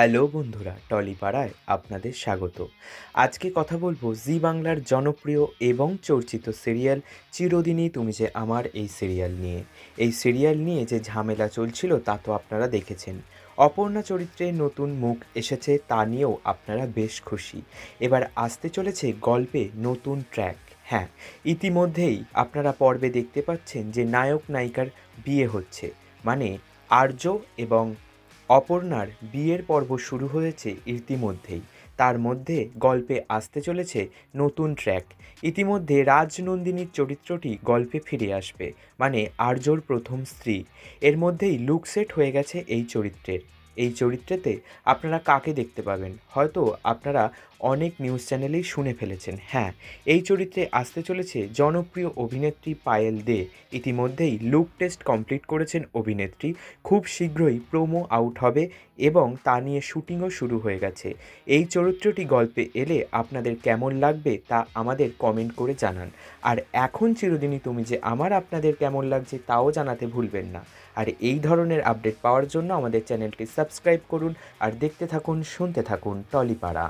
Hello বন্ধুরা টলিপাড়ায় আপনাদের স্বাগত। আজকে কথা বলব জি বাংলার জনপ্রিয় এবং চর্চিত সিরিয়াল চিরদিনই তুমি যে আমার এই সিরিয়াল নিয়ে। এই সিরিয়াল নিয়ে যে ঝামেলা চলছিল তা তো আপনারা দেখেছেন। অপর্ণা চরিত্রে নতুন মুখ এসেছে তা নিয়েও আপনারা বেশ খুশি। এবার আসতে চলেছে গল্পে নতুন ট্র্যাক। হ্যাঁ ইতিমধ্যেই আপনারা পর্বে দেখতে পাচ্ছেন যে নায়ক নায়িকার বিয়ে হচ্ছে। মানে আর্য এবং অপর্ণার বিয়ের পর্ব শুরু হয়েছে ইতিমধ্যেই। তার মধ্যে গল্পে আসতে চলেছে নতুন ট্র্যাক। ইতিমধ্যে রাজনন্দিনীর চরিত্রটি গল্পে ফিরে আসবে মানে আর্যর প্রথম স্ত্রী। এর মধ্যেই লুকসেট হয়ে গেছে এই চরিত্রের। এই চরিত্রেতে আপনারা কাকে দেখতে পাবেন? হয়তো আপনারা অনেক নিউজ চ্যানেলেই শুনে ফেলেছেন। হ্যাঁ এই চরিত্রে আসতে চলেছে জনপ্রিয় অভিনেত্রী পায়েল দে। ইতিমধ্যেই লুক টেস্ট কমপ্লিট করেছেন অভিনেত্রী। খুব শীঘ্রই প্রোমো আউট হবে এবং তা নিয়ে শুটিংও শুরু হয়ে গেছে। এই চরিত্রটি গল্পে এলে আপনাদের কেমন লাগবে তা আমাদের কমেন্ট করে জানান। আর এখন চিরদিনই তুমি যে আমার আপনাদের কেমন লাগছে তাও জানাতে ভুলবেন না। আর এই ধরনের আপডেট পাওয়ার জন্য আমাদের চ্যানেলটি সাবস্ক্রাইব করুন আর দেখতে থাকুন শুনতে থাকুন টলিপাড়া।